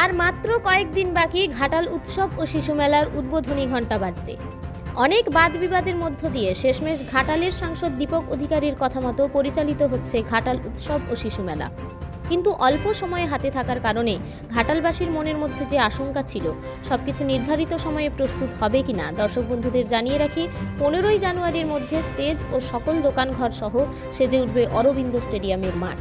আর মাত্র কয়েকদিন বাকি ঘাটাল উৎসব ও শিশু মেলার উদ্বোধনী ঘণ্টা বাজতে। অনেক বাদ বিবাদের মধ্য দিয়ে শেষমেশ ঘাটালের সাংসদ দীপক অধিকারীর কথা মতো পরিচালিত হচ্ছে ঘাটাল উৎসব ও শিশু মেলা। কিন্তু অল্প সময়ে হাতে থাকার কারণে ঘাটালবাসীর মনের মধ্যে যে আশঙ্কা ছিল, সবকিছু নির্ধারিত সময়ে প্রস্তুত হবে কিনা দর্শক বন্ধুদের জানিয়ে রাখি, পনেরোই জানুয়ারির মধ্যে স্টেজ ও সকল দোকানঘর সহ সেজে উঠবে অরবিন্দ স্টেডিয়ামের মাঠ।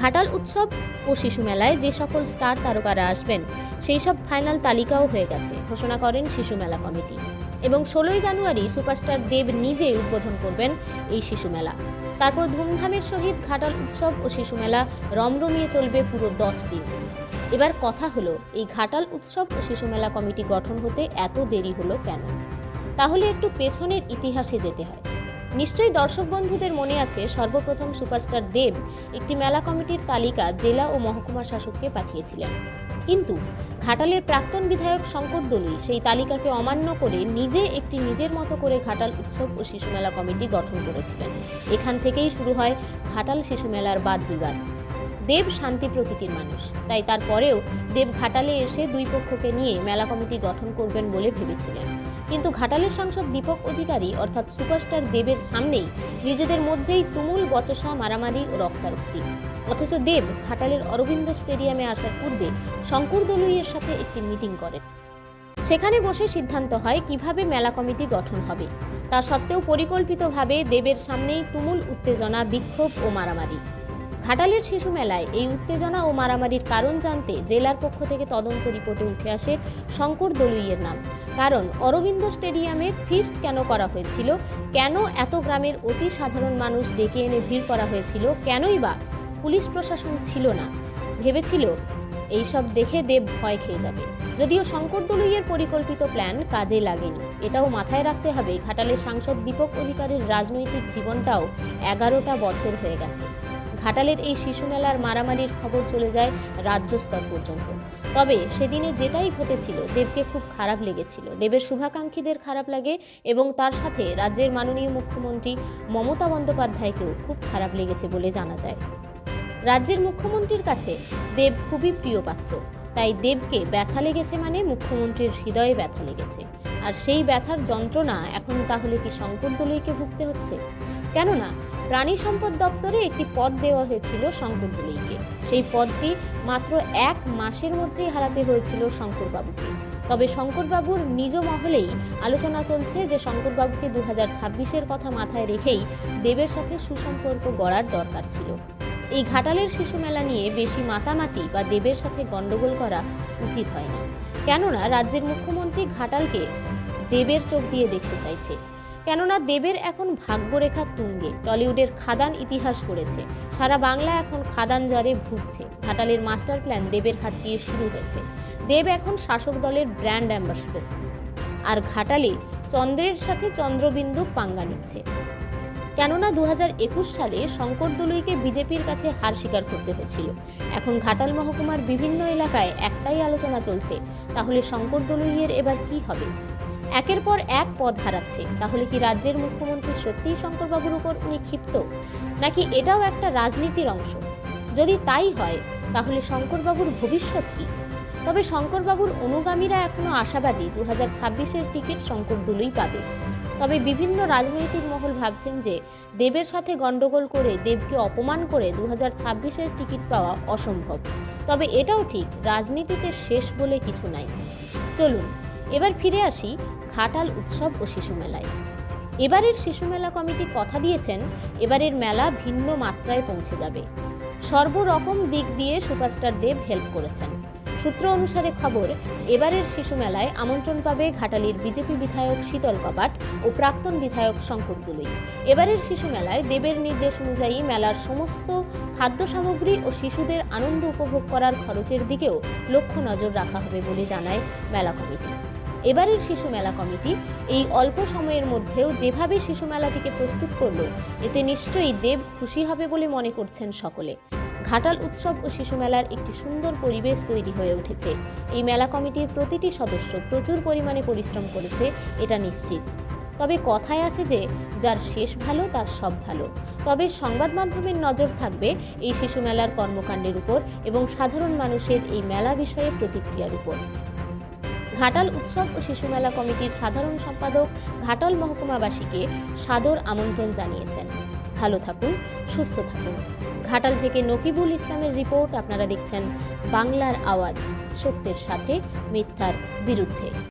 ঘাটাল উৎসব ও শিশু মেলায় যে সকল স্টার তারকারা আসবেন, সেই সব ফাইনাল তালিকাও হয়ে গেছে, ঘোষণা করেন শিশু মেলা কমিটি। এবং ষোলোই জানুয়ারি সুপারস্টার দেব নিজে উদ্বোধন করবেন এই শিশু মেলা। তারপর ধুমধামের সহিত ঘাটাল উৎসব ও শিশু মেলা রমরমিয়ে চলবে পুরো দশ দিন। এবার কথা হলো, এই ঘাটাল উৎসব ও শিশু মেলা কমিটি গঠন হতে এত দেরি হলো কেন? তাহলে একটু পেছনের ইতিহাসে যেতে হয়। নিশ্চয়ই দর্শক বন্ধুদের মনে আছে সর্বপ্রথম সুপারস্টার দেব একটি মেলা কমিটির তালিকা জেলা ও মহকুমা শাসককে পাঠিয়েছিলেন। কিন্তু ঘাটালের প্রাক্তন বিধায়ক শঙ্কর দলুই সেই তালিকাকে অমান্য করে নিজে একটি নিজের মতো করে ঘাটাল উৎসব ও শিশু মেলা কমিটি গঠন করেছিলেন। এখান থেকেই শুরু হয় ঘাটাল শিশু মেলার বাদ বিবাদ। দেব শান্তি প্রকৃতির মানুষ, তাই তারপরেও দেব ঘাটালে এসে দুই পক্ষকে নিয়ে মেলা কমিটি গঠন করবেন বলে ভেবেছিলেন। কিন্তু ঘাটালের সাংসদ দীপক অধিকারী, অর্থাৎ সুপারস্টার দেবের সামনেই নিজেদের মধ্যেই তুমুল বচসা, মারামারি ও রক্তারক্তি। অথচ দেব ঘাটালের অরবিন্দ স্টেডিয়ামে আসার পূর্বে শঙ্কর দলুইয়ের সাথে একটি মিটিং করেন। সেখানে বসে সিদ্ধান্ত হয় কীভাবে মেলা কমিটি গঠন হবে। তা সত্ত্বেও পরিকল্পিতভাবে দেবের সামনেই তুমুল উত্তেজনা, বিক্ষোভ ও মারামারি। ঘাটালের শিশু মেলায় এই উত্তেজনা ও মারামারির কারণ জানতে জেলার পক্ষ থেকে তদন্ত রিপোর্টে উঠে আসে শঙ্কর দলুইয়ের নাম। কারণ অরবিন্দ স্টেডিয়ামে ফিস্ট কেন করা হয়েছিল? কেন এত গ্রামের অতি সাধারণ মানুষ ডেকে এনে ভিড় করা হয়েছিল? কেনই বা পুলিশ প্রশাসন ছিল না? ভেবেছিল, এইসব দেখে দেব, ভয় খেয়ে যাবে। যদিও শঙ্কর দলুইয়ের পরিকল্পিত প্ল্যান কাজে লাগেনি। এটাও মাথায় রাখতে হবে, ঘাটালের সাংসদ দীপক অধিকারীর রাজনৈতিক জীবনটাও এগারোটা বছর হয়ে গেছে। ঘাটালের এই শিশু মেলার মারামারির খবর চলে যায় রাজ্য স্তর পর্যন্ত। তবে সেদিনে যেটাই ঘটেছিল, দেবকে খুব খারাপ লেগেছিল। দেবের শুভাকাঙ্ক্ষীদের খারাপ লাগে এবং তার সাথে রাজ্যের মাননীয় মুখ্যমন্ত্রী মমতা বন্দ্যোপাধ্যায়কেও খুব খারাপ লেগেছে বলে জানা যায়। রাজ্যের মুখ্যমন্ত্রীর কাছে দেব খুবই প্রিয় পাত্র। তাই দেবকে ব্যথা লেগেছে মানে মুখ্যমন্ত্রীর হৃদয়ে ব্যথা লেগেছে। আর সেই ব্যথার যন্ত্রণা এখন তাহলে কি শঙ্কর দলুইকে ভুগতে হচ্ছে? কেননা প্রাণী সম্পদ দপ্তরে একটি পদ দেওয়া হয়েছিল শঙ্কর দলুইকে সেই পদটি মাত্র এক মাসের মধ্যেই হারাতে হয়েছিল শঙ্করবাবুকে। তবে শঙ্করবাবুর নিজ মহলেই আলোচনা চলছে যে শঙ্করবাবুকে দু হাজার ছাব্বিশের কথা মাথায় রেখেই দেবের সাথে সুসম্পর্ক গড়ার দরকার ছিল। এই ঘাটালের শিশু মেলা নিয়ে বেশি মাতামাতি বা দেবের সাথে গণ্ডগোল করা উচিত হয়নি। কেননা রাজ্যের মুখ্যমন্ত্রী ঘাটালকে দেবের চোখ দিয়ে দেখতে চাইছে। কেননা দেবের এখন ভাগ্যরেখা তুঙ্গে। টলিউডের খাদান ইতিহাস করেছে। সারা বাংলা এখন খাদান জ্বরে ভুগছে। ঘাটালের মাস্টার প্ল্যান দেবের হাত দিয়ে শুরু হয়েছে। দেব এখন শাসক দলের ব্র্যান্ড অ্যাম্বাসেডর। আর ঘাটালে চন্দ্রের সাথে চন্দ্রবিন্দু পাঙ্গা নিচ্ছে। কেননা দু হাজার একুশ সালে শঙ্কর দলুইকে বিজেপির কাছে হার স্বীকার করতে হয়েছিল। এখন ঘাটাল মহকুমার বিভিন্ন এলাকায় একটাই আলোচনা চলছে, তাহলে শঙ্কর দলুইয়ের এবার কি হবে? একের পর এক পদ হারাচ্ছে। তাহলে কি রাজ্যের মুখ্যমন্ত্রী সত্যিই শঙ্করবাবুর উপর উনি ক্ষিপ্ত নাকি এটাও একটা রাজনীতির অংশ? যদি তাই হয়, তাহলে শঙ্করবাবুর ভবিষ্যৎ কি? তবে শঙ্করবাবুর অনুগামীরা এখনও আশাবাদী দু হাজার ছাব্বিশের টিকিট শঙ্কর দুলুই পাবে। তবে বিভিন্ন রাজনৈতিক মহল ভাবছেন যে দেবের সাথে গন্ডগোল করে দেবকে অপমান করে দু হাজার ছাব্বিশের টিকিট পাওয়া অসম্ভব। তবে এটাও ঠিক, রাজনীতিতে শেষ বলে কিছু নাই। চলুন এবার ফিরে আসি ঘাটাল উৎসব ও শিশু মেলায়। এবারের শিশু মেলা কমিটি কথা দিয়েছেন, এবারের মেলা ভিন্ন মাত্রায় পৌঁছে যাবে। সর্বরকম দিক দিয়ে সুপারস্টার দেব হেল্প করেছেন। সূত্র অনুসারে খবর, এবারের শিশু মেলায় আমন্ত্রণ পাবে ঘাটালির বিজেপি বিধায়ক শীতল কপাট ও প্রাক্তন বিধায়ক শঙ্কর দুলুই। এবারের শিশু মেলায় দেবের নির্দেশ অনুযায়ী মেলার সমস্ত খাদ্য সামগ্রী ও শিশুদের আনন্দ উপভোগ করার খরচের দিকেও লক্ষ্য নজর রাখা হবে বলে জানায় মেলা কমিটি। এবারের শিশু মেলা কমিটি এই অল্প সময়ের মধ্যেও যেভাবে শিশু মেলাটিকে প্রস্তুত করল, এতে নিশ্চয়ই দেব খুশি হবে বলে মনে করছেন সকলে। ঘাটাল উৎসব ও শিশু মেলার একটি সুন্দর পরিবেশ তৈরি হয়ে উঠেছে। এই মেলা কমিটির প্রতিটি সদস্য প্রচুর পরিমাণে পরিশ্রম করেছে, এটা নিশ্চিত। তবে কথায় আছে যে, যার শেষ ভালো, তার সব ভালো। তবে সংবাদ মাধ্যমের নজর থাকবে এই শিশু মেলার কর্মকাণ্ডের উপর এবং সাধারণ মানুষের এই মেলা বিষয়ে প্রতিক্রিয়ার উপর। ঘাটাল উৎসব ও শিশু মেলা কমিটির সাধারণ সম্পাদক ঘাটাল মহকুমাবাসীকে সাদর আমন্ত্রণ জানিয়েছেন। ভালো থাকুন, সুস্থ থাকুন। ঘাটাল থেকে নকিবুল ইসলামের রিপোর্ট আপনারা দেখছেন বাংলার আওয়াজ, সত্যের সাথে, মিথ্যার বিরুদ্ধে।